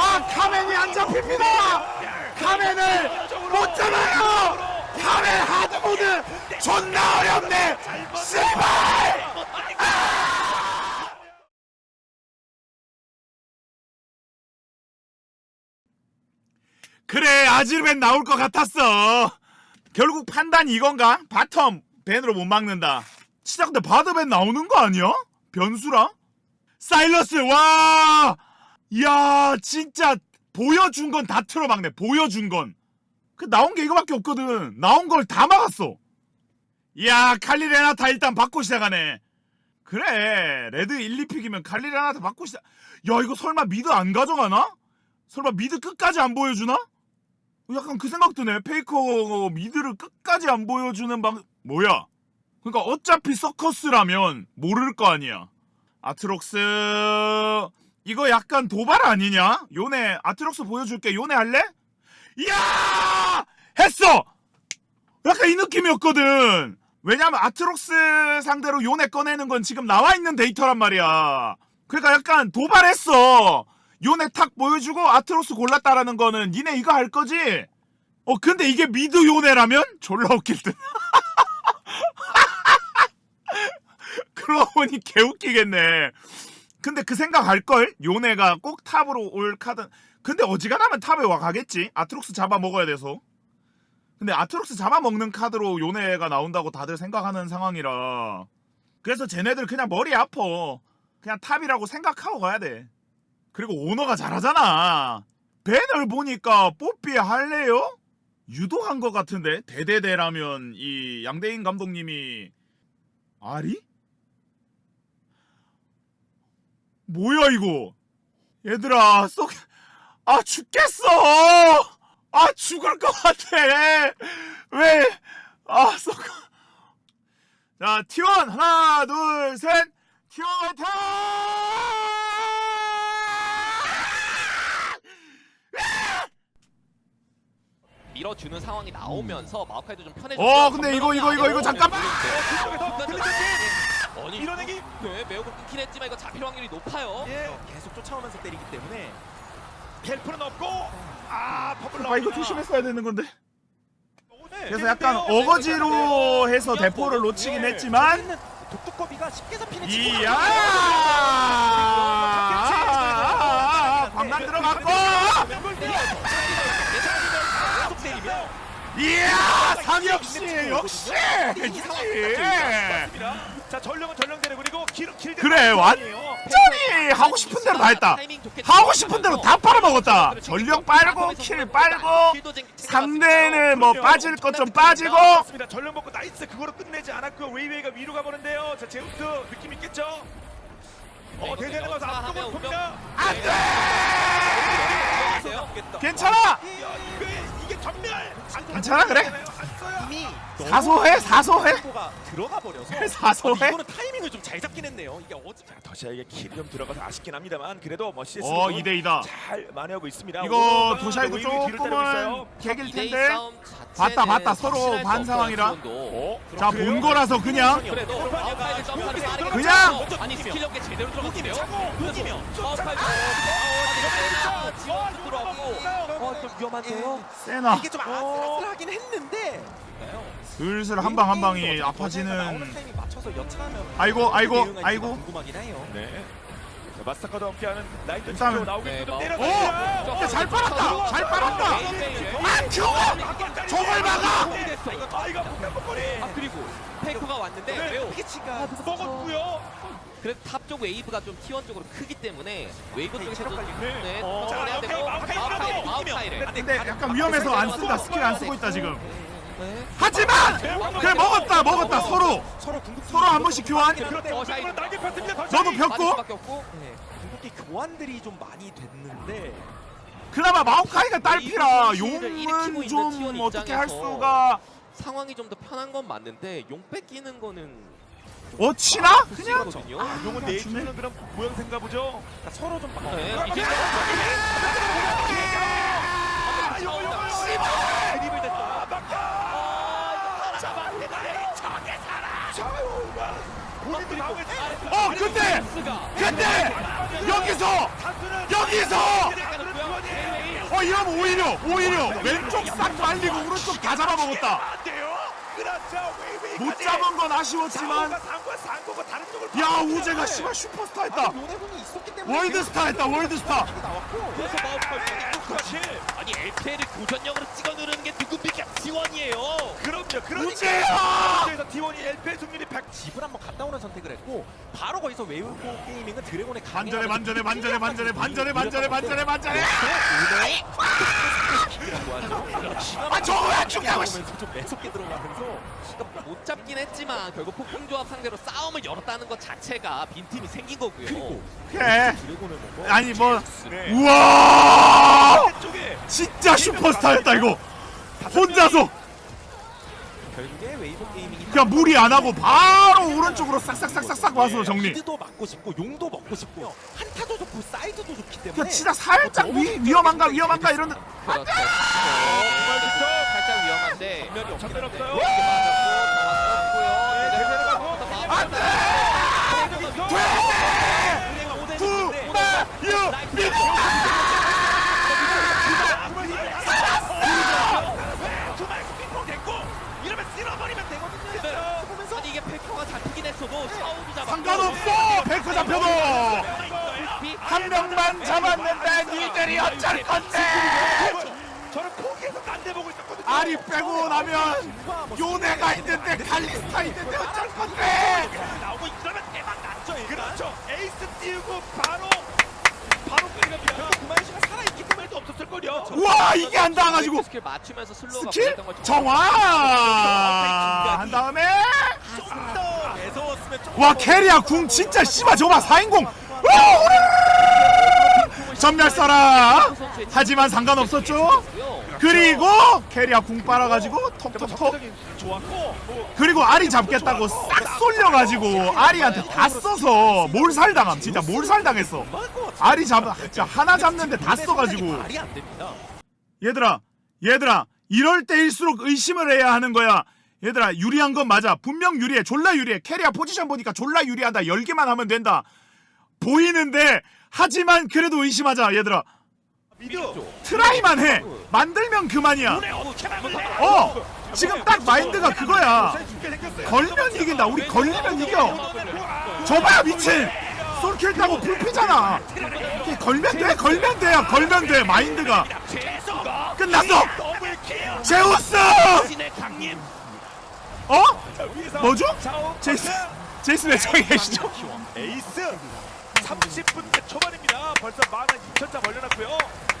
아 카멘이 안 잡힙니다 카멘을 못 잡아요 카멘 하드모드 존나 어렵네 씨발 그래 아질벤 나올 것 같았어 결국 판단 이건가? 바텀 벤으로 못 막는다 진짜 근데 바드벤 나오는 거 아니야? 변수라? 사일러스 와! 야 진짜 보여준 건 다 틀어 막네. 보여준 건. 그 나온 게 이거밖에 없거든. 나온 걸 다 막았어. 야 칼리 레나타 일단 받고 시작하네. 그래 레드 1, 2픽이면 칼리 레나타 받고 시작. 야 이거 설마 미드 안 가져가나? 설마 미드 끝까지 안 보여주나? 약간 그 생각 드네. 페이커 미드를 끝까지 안 보여주는 방 뭐야? 그러니까 어차피 서커스라면 모를 거 아니야. 아트록스 이거 약간 도발 아니냐? 요네 아트록스 보여줄게 요네 할래? 이야 했어 약간 이 느낌이었거든 왜냐면 아트록스 상대로 요네 꺼내는 건 지금 나와 있는 데이터란 말이야 그러니까 약간 도발했어 요네 탁 보여주고 아트록스 골랐다라는 거는 니네 이거 할 거지? 어 근데 이게 미드 요네라면 졸라 웃길 듯 그러고 보니 개웃기겠네. 근데 그 생각 할 걸? 요네가 꼭 탑으로 올 카드. 근데 어지간하면 탑에 와 가겠지? 아트록스 잡아먹어야 돼서. 근데 아트록스 잡아먹는 카드로 요네가 나온다고 다들 생각하는 상황이라. 그래서 쟤네들 그냥 머리 아파. 그냥 탑이라고 생각하고 가야 돼. 그리고 오너가 잘하잖아. 벤을 보니까 뽀삐 할래요? 유도한 것 같은데 대대대라면 이 양대인 감독님이 아리? 뭐야 이거? 얘들아 쏙... 아 죽겠어! 아 죽을 것 같아! 왜? 아 쏙... 자 T1 하나 둘셋 T1 화이팅! 밀어주는 상황이 나오면서 마오카이도 좀 편해졌고 어 근데 이거 이거 이거 이거 잠깐만! 뒤쪽에서 들리겠지? 아니 밀어내기? 네 매우 끊긴 했지만 이거 잡힐 확률이 높아요. 예. 계속 쫓아오면서 때리기 때문에 헬프는 없고 아 퍼블 아 이거 조심했어야 되는 건데. 네, 그래서 약간 어거지로 해서 대포를 놓치긴 했지만 독두꺼비가 쉽게 잡히는 이야 광란 들어갔고 계속 때리면 이야 상역시 역시 해주지 자 전령은 전령대로 그리고 길, 길 그래 완전히 하고 싶은 대로 다 했다 하고 싶은 대로 다 빨아먹었다 전력 빨고 킬 빨고 상대는 뭐 빠질 것 좀 빠지고 맞습니다. 전령 먹고 나이스 그거로 끝내지 않았고요. 웨이웨이가 위로 가버는데요. 자 제우스 느낌 있겠죠? 어 대대는 가서 앞쪽으로 봅니다. 안돼 돼요? 괜찮아 야 이게 전멸. 안 괜찮아, 그래? 이미 사소해 사소해 가 들어가 버려서 사소해? 이거는 타이밍을 좀 잘 잡긴 했네요. 이게 어제 자 더샤에게 길좀 들어가서 아쉽긴 합니다만 그래도 뭐 CS 어 2대2다 잘 만회하고 있습니다. 이거 도샤이도 뒤를 때리고 조금은 있어요. 개길 2대2 텐데 싸움 봤다, 자체는 봤다. 서로 수반 없어요, 상황이라. 지금도. 어? 자본 거라서 그냥 그래도 점프하는 그냥! 들어가서 아니 스킬력게 제대로 들어갔는데요 아 지금 들어왔고 어, 좀 위험한데요. 세나 이게 좀 아슬아슬하긴 했는데 슬슬 한 방 한 방이 아파지는 아이고 아이고 아이고 궁금하긴 해요. 네. 자, 마스터카드 함께하는 나이트 일단은- 나오고 네, 때려서 오! 야, 잘 빨았다! 잘 빨았다! 안 큐가! 저걸 막아! 아 이거 폭탄폭거리 아 그리고 페이커가 왔는데 네. 왜요? 피치가 먹었고요. 그래도 탑 쪽 웨이브가 좀 T1 쪽으로 크기 때문에 웨이브 쪽에서도 네. 네, 어. 컨트롤 해야 되고 마오카이 마오카이를 근데 약간 위험해서 안 쓴다 스킬 안 쓰고 있다 지금 네. 하지만! 그래 먹었다 먹었다 서로 서로 궁극기 서로 한 번씩 교환 그런데 오른쪽으로 날개 폈습니다. 더 너도 없고 네, 궁극기 교환들이 좀 많이 됐는데 그나마 마오카이가 딸피라 이 분위기를 일으키고 용은 있는 좀 T1 어떻게 할 입장에서 수가 상황이 좀 더 편한 건 맞는데 용 뺏기는 거는 어 치나? 그냥 거든요. 용은 내주는 그런 모양새인가 보죠. 자, 서로 좀 막- 네, 이제 아, 이거 이거 씨발! 드립을 됐던 본인도 나오고 어 근데! 근데! 여기서! 여기서! 어 이러면 오히려 오히려 왼쪽 싹 말리고 오른쪽 다 잡아먹었다 못 잡은 건 아쉬웠지만 다른 쪽을 야. 우재가 씨발 슈퍼스타 했다 아니, 요네군이 있었기 때문에 월드스타 했다 월드스타 그래서 마우카이 그렇지. 아니 LPL을 교전형으로 찍어 누르는 게 누굽니까? 지원이에요. 그럼요. 그러니까 그래서 T1이 LPL 승률이 100. 집을 한번 갔다 오는 선택을 했고 바로 거기서 웨이브 게이밍은 드래곤의 반전에 반전에 반전에 반전에 반전에 반전에 반전에 반전에! 아! 저거 왜 씨. 좀 매섭게 들어가면서 못 잡긴 했지만 결국 폭풍 조합 상대로 싸움을 열었다는 것 자체가 빈틈이 생긴 거고요. 그리고 그래 드래곤을 먹어. 아니 뭐 네. 우와! 쪽에. 진짜 슈퍼스타였다 이거 혼자서 결국에 웨이브 게이밍이 그냥 무리 안 하고 바로 오른쪽으로 싹싹싹싹싹 와서 정리 미드도 맞고 싶고 용도 먹고 싶고 한타도 좋고 사이드도 좋기 때문에 그냥 진짜 살짝 위, 위험한가 위험한가 이런 그렇죠. 정말부터 살짝 위험한데 없긴 전면 없어요. 이렇게 맞았고 네, 정확 대세를 떴고요. 가고. 안 돼! 상관없어. 백호 잡혀도. 한 명만 잡았는데 니들이 어쩔 건데. 저는 포기해서 딴데 보고 있었거든요. 아리 빼고 나면 요네가 있는데 칼리스타 있는데 어쩔 건데. 나오고 이러면 대박 났죠. 그렇죠. 에이스 띄우고 바로 바로 끌려면 그만 씨가 살아있기 때문에 또 없었을 거요. 우와 이게 안 당해가지고. 스킬 맞추면서 슬로우가 스킬? 정화! 한 다음에 와 캐리아 궁 진짜 씨발 저봐 4인공. 전멸 써라. 하지만 상관없었죠? 그리고 캐리아 궁 빨아가지고 톡톡톡. 그리고 아리 잡겠다고 싹 쏠려가지고 아리한테 다 써서 몰살당함. 진짜 몰살당했어. 아리 잡 진짜 하나 잡는데 다 써가지고. 얘들아 얘들아 이럴 때일수록 의심을 해야 하는 거야 얘들아 유리한 건 맞아. 분명 유리해. 졸라 유리해. 캐리아 포지션 보니까 졸라 유리하다. 열기만 하면 된다. 보이는데 하지만 그래도 의심하자 얘들아. 미드 트라이만 해. 만들면 그만이야. 어 지금 딱 마인드가 그거야. 걸면 이긴다. 우리 걸리면 이겨. 저봐야 미친. 솔킬 따고 불피잖아. 걸면 돼? 걸면 돼야 걸면 돼 마인드가. 끝났어. 제우스 어? 뭐죠? 제이스 제이스 왜 저기 계시죠? 에이스 30분 초반입니다. 벌써 만원 2천자 벌려놨고요.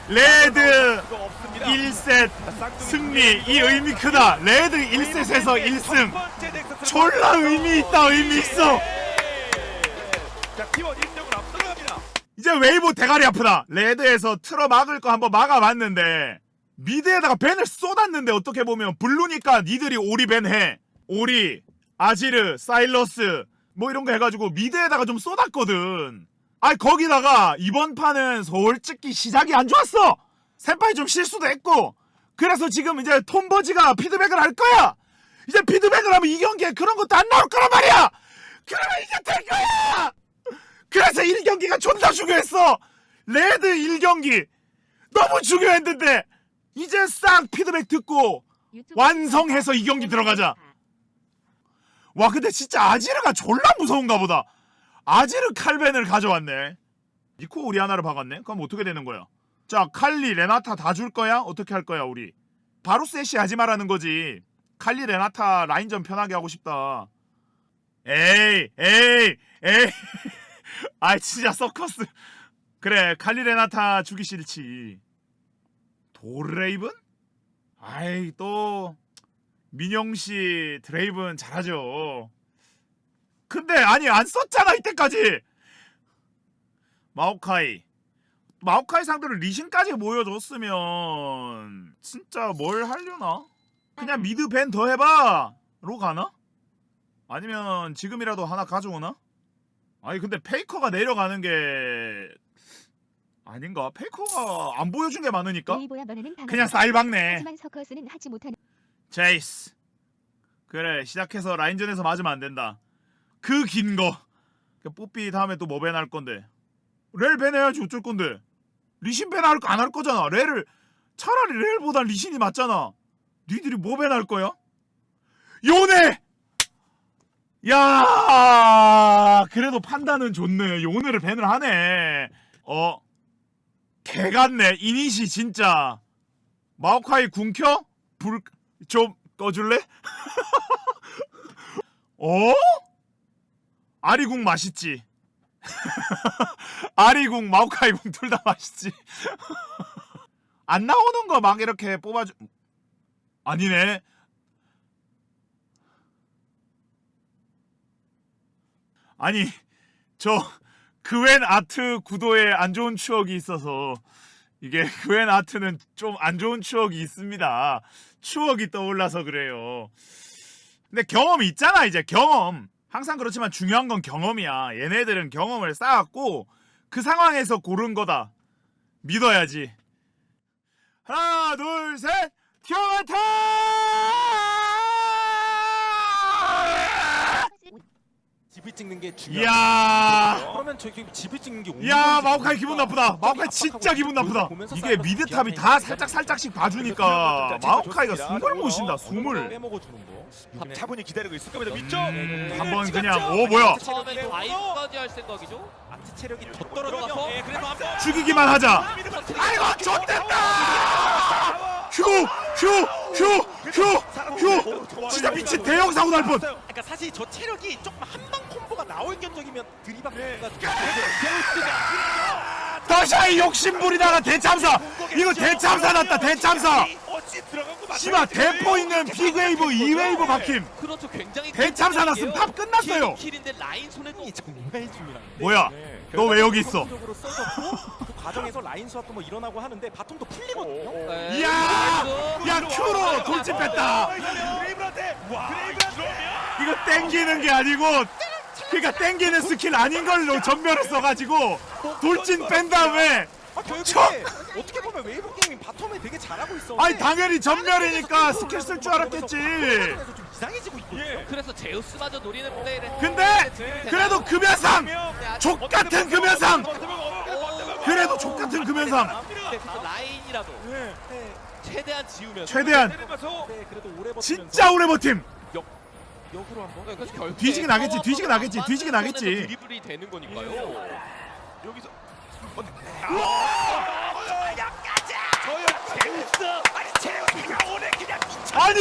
레드 그거 없습니다. 1셋 승리 이 의미 크다 레드 1셋에서 1승 존라 졸라 의미 있다 의미 있어 자 T1 1등으로 앞서갑니다. 이제 웨이브 대가리 아프다 레드에서 틀어 막을 거 한번 막아봤는데 미드에다가 벤을 쏟았는데 어떻게 보면 블루니까 니들이 오리 벤 해 오리 아지르 사일러스 뭐 이런 거 해가지고 미드에다가 좀 쏟았거든. 아니 거기다가 이번 판은 솔직히 시작이 안 좋았어. 센파이 좀 실수도 했고. 그래서 지금 이제 톰버지가 피드백을 할 거야. 이제 피드백을 하면 이 경기에 그런 것도 안 나올 거란 말이야. 그러면 이제 될 거야. 그래서 1경기가 존나 중요했어. 레드 1경기. 너무 중요했는데 이제 싹 피드백 듣고 완성해서 이 경기 들어가자 와 근데 진짜 아지르가 졸라 무서운가 보다. 아지르 칼벤을 가져왔네. 니코 우리 하나를 박았네? 그럼 어떻게 되는 거야? 자 칼리 레나타 다 줄 거야? 어떻게 할 거야 우리? 바로 세시 하지 말라는 거지. 칼리 레나타 라인전 편하게 하고 싶다. 에이 에이 에이. 아 진짜 서커스. 그래 칼리 레나타 주기 싫지. 도레이븐? 아이 또 민영 씨 드레이븐 잘하죠 근데 아니 안 썼잖아 이때까지 마오카이 마오카이 상대로 리신까지 모여줬으면 진짜 뭘 하려나? 그냥 미드 밴 더 해봐 로 가나? 아니면 지금이라도 하나 가져오나? 아니 근데 페이커가 내려가는 게 아닌가? 페이커가 안 보여준 게 많으니까 그냥 마. 쌀박네 하지만 서커스는 하지 못하는 제이스 그래 시작해서 라인전에서 맞으면 안 된다 그 긴거 뽀삐 다음에 또 뭐 밴할 건데 렐 밴해야지 어쩔 건데 리신 밴안할 거잖아 렐을 차라리 렐보단 리신이 맞잖아. 니들이 뭐 배날 거야? 요네! 야, 그래도 판단은 좋네. 요네를 밴을 하네. 어, 개 같네. 이니시 진짜. 마오카이 궁켜? 불, 좀 꺼줄래? 어? 아리궁 맛있지. 아리궁, 마오카이궁 둘 다 맛있지. 안 나오는 거 막 이렇게 뽑아주. 아니네. 아니 저 그웬 아트 구도에 안 좋은 추억이 있어서 이게 그웬 아트는 좀 안 좋은 추억이 있습니다. 추억이 떠올라서 그래요. 근데 경험이 있잖아 이제 경험. 항상 그렇지만 중요한 건 경험이야. 얘네들은 경험을 쌓았고 그 상황에서 고른 거다. 믿어야지. 하나 둘 셋. 튀어타! 집을 찍는 게 중요해. 이야. 그러면 저기 집을 찍는 게 야 마오카이 기분 나쁘다. 마오카이 진짜 기분 나쁘다. 이게 미드탑이 다 살짝 살짝씩 봐주니까 마오카이가 숨을 못 쉰다. 숨을. 빼먹어 주는 거. 밥 차분히 기다리고 있을 겁니다. 위쪽. 음, 한번 그냥 오 뭐야 처음에 다이브까지 할 생각이죠? 아트 체력이 더 떨어져서 예, 그래도 한번 죽이기만 하자. 아이고 좆됐다. 휴휴휴휴휴 진짜 미친 대형 사고 날 뻔. 그러니까 사실 저 체력이 조금 한방 콤보가 나올 견적이면 드리바가 더샤이 욕심부리다가 대참사. 이거 대참사 났다 대참사. 씨발 대포 있는 빅웨이브 2웨이브 박힘. 그렇죠 굉장히 대참사 났으면 탑 끝났어요. 킬인데 라인 손해도 정말. 뭐야? 너 왜 여기 있어? 그 과정에서 라인 수업도 뭐 일어나고 하는데 바텀도 풀리거든요. 네. 이야! 야 큐로 돌진 그레이브한테 이거 땡기는 게 아니고 그러니까 땡기는 스킬 아닌 걸로 전멸을 써가지고 돌진 뺀 다음에 아, 결국에 쳐! 어떻게 보면 웨이브 게임이 바텀에 되게 잘하고 있어. 아니 당연히 전멸이니까 스킬 쓸 줄 알았겠지. 좀 이상해지고 있거든요. 예. 그래서 제우스마저 노리는 플레이를 근데 그래도 금연상 족 같은 금연상 오. 그래도 족 같은 금연상 네, 그래서 라인이라도 네. 최대한 지우면서 최대한 네, 그래도 오래 버티면서 진짜 오래 버팀 역으로 한번. 네, 그래서 결국에 뒤지게 나겠지, 뒤지게 나겠지, 뒤지게 나겠지. 드리블이 되는 거니까요. 여기서 아! 제우스 아니 제우스가 오늘 그냥 미쳐 아니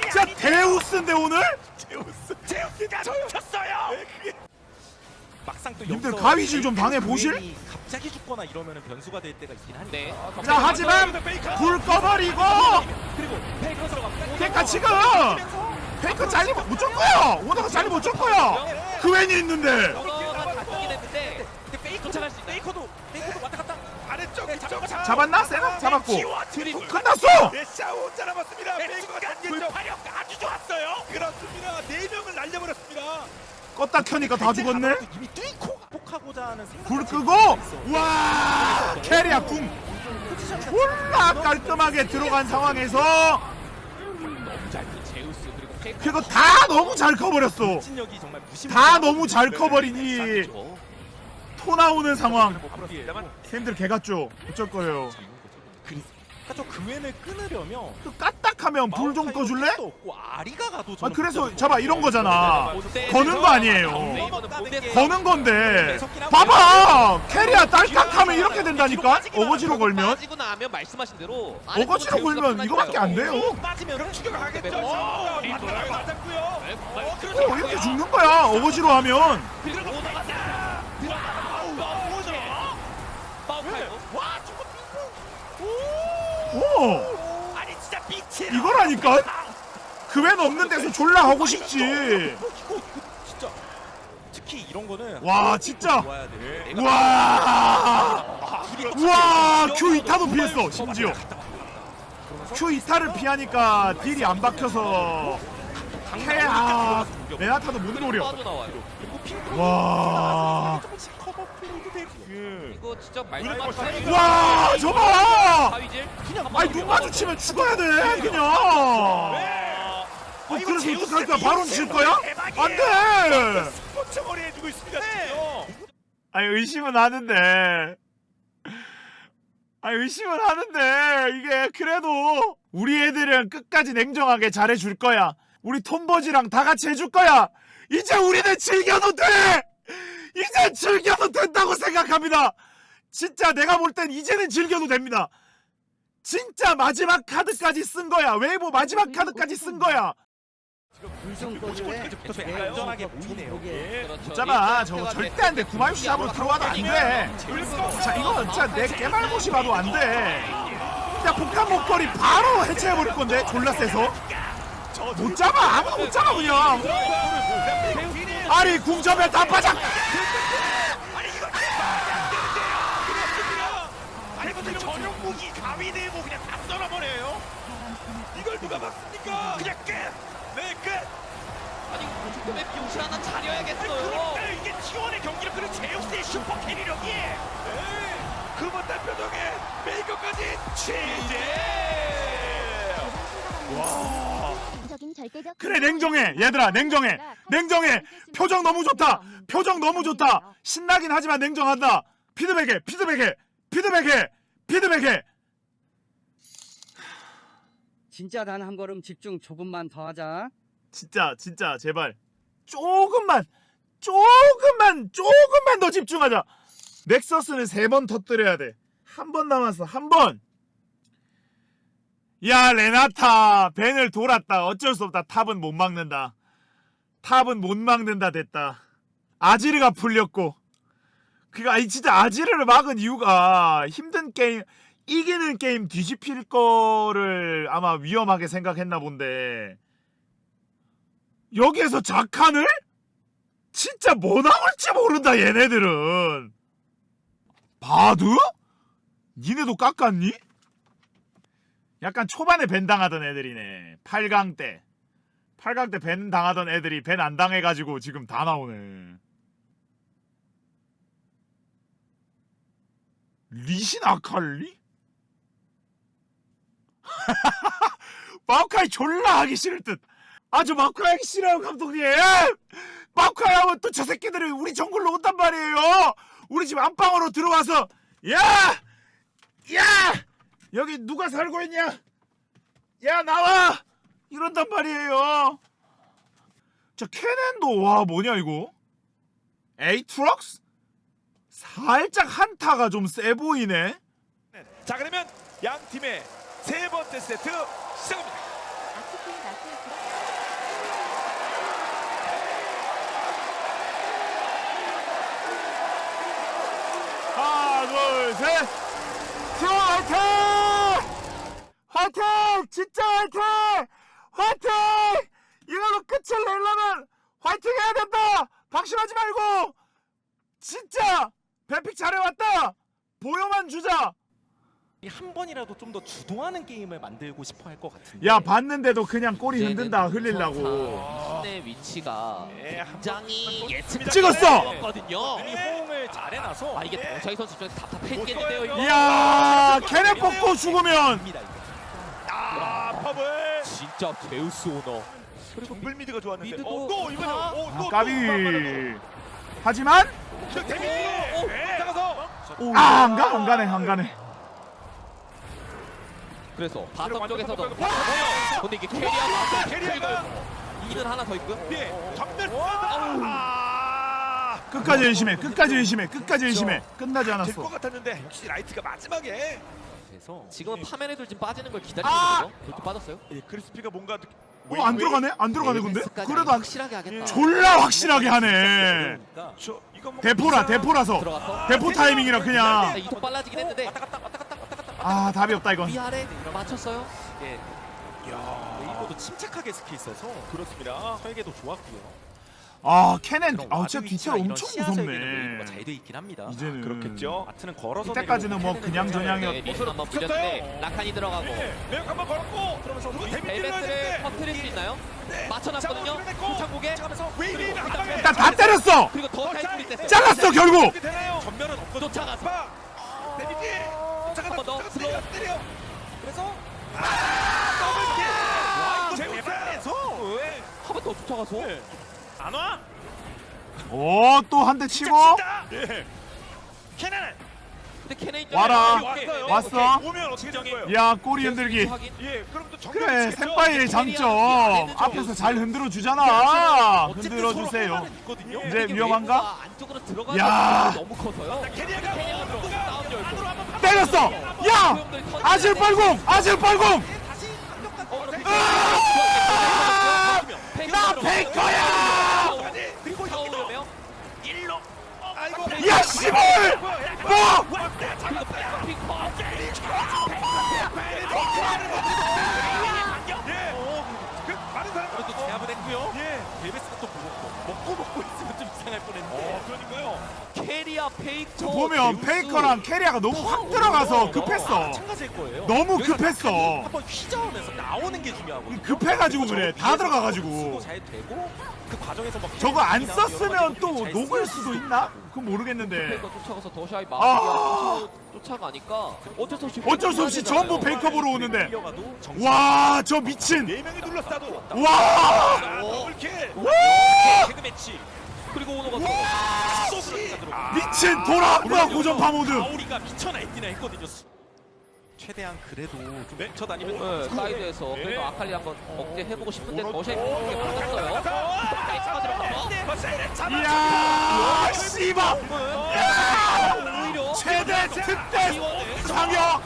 진짜 대우스인데 오늘 제우스 제우스가 미쳤어요 막상 또 님들 여기서 가위질 좀 당해 보실? 유행이 갑자기 죽거나 이러면은 변수가 될 때가 있긴 하니까. 네. 자 하지만 불 꺼버리고 그리고 페이크로 들어갑니다. 페이커 지금 페이커 잘리 못줄 거야 오다가 잘리 못줄 거야 그 웬이 있는데. 저거가 잡히긴 했는데 근데 페이커 도착할 수 있나요? 페이커도 페이커도 왔다 갔다. 아래쪽 네, 잡- 잡았나? 세나? 잡았고. 드리블. 끝났어! 네, 샤오 혼자 남았습니다. 페이커가 불파력 아주 좋았어요. 그렇습니다. 네 명을 날려버렸습니다. 껐다 켜니까 다 죽었네? 이미 뚫고 폭하고자 하는 생각. 불 끄고? 와! 캐리아 궁. 졸라 깔끔하게 들어간 상황에서 그거 다 너무 잘 커버렸어 진력이 정말 무심. 다 너무 잘 커버리니. 토 나오는 상황 그렇습니다만 팬들 개 같죠 어쩔 거예요 그러니까 저 그웬을 끊으려면 또 까딱하면 불 좀 꺼줄래? 도 없고 아리가 가도 아 저는 그래서 잡아. 이런 거잖아. 거는 거 아니에요. 거는 건데. 봐봐! 캐리아 딸깍하면 이렇게 된다니까? 어거지로 걸면? 빠지고 나면 말씀하신 대로 어거지로 걸면 이거밖에 안 돼요? 빠지면 추격하겠죠. 네, 어, 네. 맞았고요 맞았고요 어, 어 이렇게 죽는 거야 어거지로 하면. 오다가 아니 진짜 미친 이거라니까? 그웬 없는 데서 졸라 하고 싶지. 진짜. 특히 이런 거는 와 진짜. 돼. 와. 우와 큐 이타도 피했어 심지어. 큐 이타를 피하니까 딜이 안 박혀서 캐아 레나타도 못 노려. 빠져나와요. 와. 조금씩 커버 플레이도 되고. 이거 진짜 뭐 말씀하신 와, 저봐! 그냥 아니 눈 마주치면 죽어야 돼 그냥. 어, 그래서 어떡할 거야 바로 칠 거야? 안돼! 스포츠 머리 해주고 있습니다 지금. 아니 의심은 하는데. 아 의심은 하는데. 이게 그래도 우리 애들은 끝까지 냉정하게 잘해줄 거야. 우리 톰버지랑 다 같이 해줄 거야. 이제 우리는 즐겨도 돼. 이제 즐겨도 된다고 생각합니다. 진짜 내가 볼 땐 이제는 즐겨도 됩니다. 진짜 마지막 카드까지 쓴 거야. 웨이브 마지막 카드까지 쓴 거야. 할까요? 안전하게 보이네요. 예. 저거 절대 안 돼. 구마유시 잡으러 들어와도 안 돼. 자 이거 진짜 내 깨말못이 봐도 안 돼. 야 복합 목걸이 바로 해체해버릴 건데 졸라 세서 못 잡아 아무도 못 잡아 그냥 아니 궁점에 다 빠져 아니 근데 전용 무기 가위 들고 그냥 다 썰어버려요. 이걸 누가 막습니까? 그냥 끝. 네 끝. 아니 조금의 비용실 하나 차려야겠어요. 그런데 이게 T1의 경기력 그리고 제우스의 슈퍼 캐리력이. 네. 그만 달표동에 메이커까지 취재. 그래 냉정해. 얘들아 냉정해. 냉정해. 표정 너무 좋다. 표정 너무 좋다. 신나긴 하지만 냉정하다. 피드백해 피드백해 피드백해 피드백해. 진짜 단 한 걸음 집중 조금만 더 하자. 진짜 진짜 제발. 조금만 조금만 조금만 더 집중하자. 넥서스는 세 번 터뜨려야 돼한 번 남았어 한번 야 레나타 벤을 돌았다. 어쩔 수 없다. 탑은 못 막는다. 탑은 못 막는다 됐다. 아지르가 풀렸고. 그니까 진짜 아지르를 막은 이유가 힘든 게임 이기는 게임 뒤집힐 거를 아마 위험하게 생각했나 본데. 여기에서 작한을? 진짜 뭐 나올지 모른다 얘네들은. 바드? 니네도 깎았니? 약간 초반에 벤 당하던 애들이네 8강 때 8강 때벤 당하던 애들이 벤안 당해가지고 지금 다 나오네 리신 아칼리? 마오카이 졸라 하기 싫을 듯 아주 마오카이 하기 싫어요 감독님 마오카이 하면 또 저 새끼들이 우리 정글로 온단 말이에요 우리 집 안방으로 들어와서 야! 야! 여기 누가 살고 있냐? 야 나와! 이런단 말이에요 저 캐넨도 와 뭐냐 이거 에이트럭스? 살짝 한타가 좀 세 보이네 자 그러면 양 팀의 세 번째 세트 시작합니다. 하나 둘셋 티원 화이팅! 화이팅! 진짜 화이팅! 화이팅! 이걸로 끝을 내려면 화이팅 해야 된다! 방심하지 말고! 진짜! 뱀픽 잘해왔다! 보여만 주자! 한 번이라도 좀 더 주도하는 게임을 만들고 싶어 할 것 같은데. 야 봤는데도 그냥 꼬리 흔든다 흘리려고 신의 위치가 예, 한 굉장히 예측 찍었어! 거든요. 이미 호응을 잘 해놔서 아 이게 동차이 선수 입장에서 답답했겠는데요 이거. 이야 걔네 뽑고 죽으면 입니다, 이거. 아 퍼블. 진짜 제우스 오너. 정글 미드가 좋았는데. 미드도 어, 또 이번에 아, 어, 아, 또, 까비 또 하지만 저 데미지. 네. 나가서 아 안 가 안 가네 안 가네 그래서 바텀 쪽에서도 완전 완전 근데 이게 캐리어가 캐리어가 이는 하나 더 있고요. 예. 정면. 아. 끝까지 열심해 끝까지 열심해 끝까지 열심해 끝나지 될것 않았어 같았는데 역시 라이트가 마지막에 그래서 지금은 파면애들 지금 빠지는 걸 기다리고 아! 있거든요. 그렇게 빠졌어요. 예, 크리스피가 뭔가 어안 들어가네 안 들어가네 근데 ABS 까지 그래도 안 확실하게 하겠다. 졸라 확실하게 하네 그러니까 저 이거 뭐 대포라 대포라서 들어갔어. 대포 타이밍이라 자, 그냥 이속 빨라지긴 했는데 아 답이 없다 이건 위아래 맞췄어요. 이게 웨이버도 침착하게 스킬 써서 그렇습니다. 설계도 좋았고요. 아 캐넨 아 진짜 이런 엄청 무섭네 잘돼 있긴 합니다. 이제는 그렇겠죠. 아트는 걸어서 이때까지는 뭐 그냥 저냥이었- 네, 미션 한번 불렸는데 라칸이 들어가고 네, 매력 한번 걸었고 그러면서 누구 데미지 벨베스를 들어야 터트릴 수 있나요? 네. 맞춰놨거든요. 방에 일단 다 때렸어 그리고 더 타이틀이 됐어요. 잘랐어 결국? 전멸은 없거든요. 쫓아가서 파 데미지 잠깐만 한번 더 슬로우. 때려, 그래서 더블 킬 와 이거! 대박에서 왜? 한번 더 쫓아가서 안 와? 오 또 한 대 치고 예. 캐나는 근데 케네 와라. 왔어요. 왔어. 오케이, 오면 어떻게 될 거예요? 야 꼬리 흔들기 확인. 예, 그럼 또 정면 그래 치겠죠? 센파이의 장점 앞에서 잘 흔들어 주잖아 흔들어 주세요 있거든요. 이제 이게 위험한가? 안쪽으로 들어가는 야. 너무 커서요. 들어가. 들어가. 싸움 열고. 안으로 한번 때렸어 야 아질 빨공 아질 빨공 어, 아! 나 페이커야 그리고 싸우려면 일로. 아이고. 야 씨발 뭐 했고요. 또 먹고 먹고 먹고 있으면 좀 이상할 뻔했는데. 캐리아 페이커. 저 보면. 페이커랑 캐리아가 너무 확 들어가서 급했어 거예요. 너무 여기서 급했어 한번 휘저으면서 나오는 게 중요하거든요. 급해가지고 그래 다 들어가가지고 수도 잘 되고 그 과정에서 막 저거 안 썼으면 또잘 녹을 수도. 있나? 그건 모르겠는데 페이커 쫓아가서 더샤이 아. 마피아 쫓아가니까 어쩔 수 없이 어쩔 수 없이 전부 보러 오는데 정신 와 저 미친 네 명이 둘러싸도. 와 아, 더블킬. 개그 매치 그리고 오너가 들어가. 또. 미친 돌아왔구나 고전 파 모드 아우리가 미쳐 날뛰나 했거든요. 최대한 그래도 좀 미쳐 다니면 네, 사이드에서 네. 그래도 아칼리 한번 억제 해보고 싶은데 더샤이 그렇게. 나이스가 들어가서 이야 씨발! 오히려 최대 특대 상혁!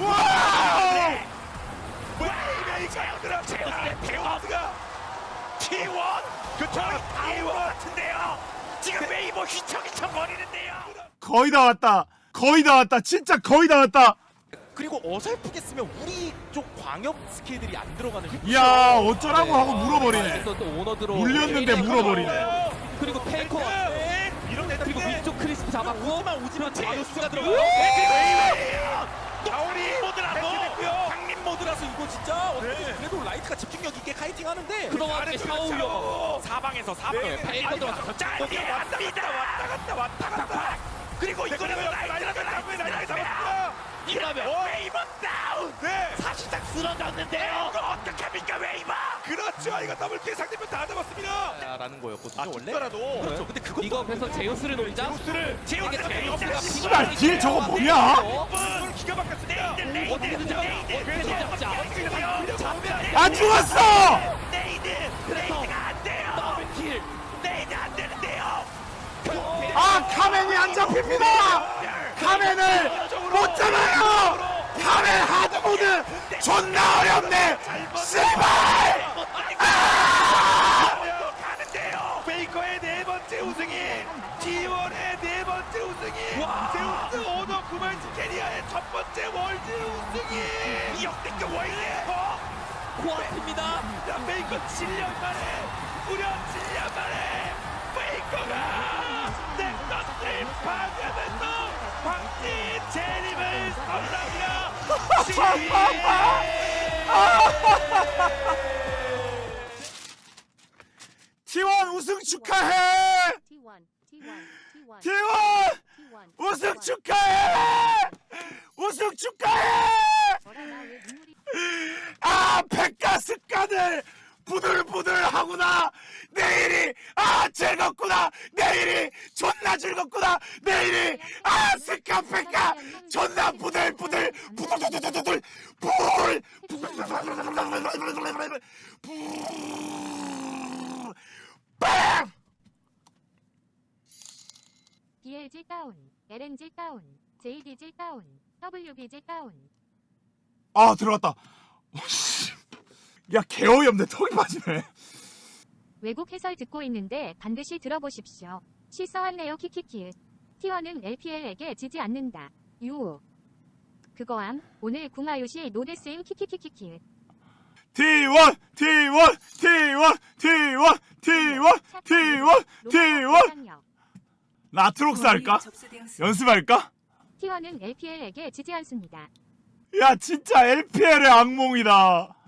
와 웨이웨이가 제우스의 대원스가 T1 그쵸 T1 같은데요. 지금 웨이버 휘청휘청 거리는데요. 거의 다 왔다. 거의 다 왔다. 진짜 거의 다 왔다 그리고 어설프게 쓰면 우리 쪽 광역 스킬들이 안 들어가는 이야 어쩌라고 하고 물어버리네. 또, 또 오너 들어 물렸는데 물어버리네. 그리고 페이커. 네. 밀어냈다 그리고 위쪽 크리스프 잡았고. 오지만 오지만 제우스가 들어가요. 가오리 모드라고 강림 모드라서 이거 진짜 어떻게 그래도 라이트가 집중력 있게 카이팅 하는데 그동안 샤오요. 사방에서 사방 네, 페이커 들어가서 짧게 왔다 갔다 왔다 갔다 왔다 갔다 그리고 이거는 라이트라도 나무에 라이트 잡았다 이러면 웨이버 다운 네. 사실상 쓰러졌는데요. 이거 어떡합니까 웨이버 그렇죠. 이거 더블킬 상대편 다 잡았습니다. 라는 거였거든요 아 원래. 죽더라도. 그렇죠. 근데 그것도 이거 그래서 제우스를 노리자? 제우스를. 제우스가 제우스가 씨발, 뒤에 저거 뭐냐? 이걸 기가 막혔습니다 어떻게든 잡자 어떻게든 잡자 안 죽었어! 네이드. 네이드가 안 돼요. 더블킬. 네이드 안 되는데요. 아 카멘이 안 잡힙니다. 카멘을 못 잡아요! 카멘 하드모드 존나 어렵네! 씨발! 가는데요. 베이커의 네 번째 우승이 G1의 네 번째 우승이 제우스 오너 구만지 캐리아의 첫 번째 월드 우승이. 역대급 월드 코앞입니다. 야, 베이커 7년 만에 무려 7년 만에 베이커가 넥서스를 파괴하면서 황제 재림을 선언합니다. T1 우승 축하해! T1, T1, T1, T1 T1. 우승 축하해! 우승 축하해! 아 백가스간을 부들부들하구나. 내일이 아 즐겁구나. 내일이 존나 즐겁구나. 내일이 아 스카 백가. 존나 부들부들 부들부들부들 부들 빵 BLG 다운, LNG 다운, JDG 다운, WBG 다운. 아 들어갔다. 야 개어이 없네 턱이 빠지네 외국 해설 듣고 있는데 반드시 들어보십시오. 실서왔네요 키키키. T1은 LPL에게 지지 않는다. 유. 그거함. 오늘 궁하요시 노데스임 키키키키키. T1 T1 T1 T1 T1 T1 T1 나트록스 할까? 연습할까? T1은 LPL에게 지지 않습니다. 야 진짜 LPL의 악몽이다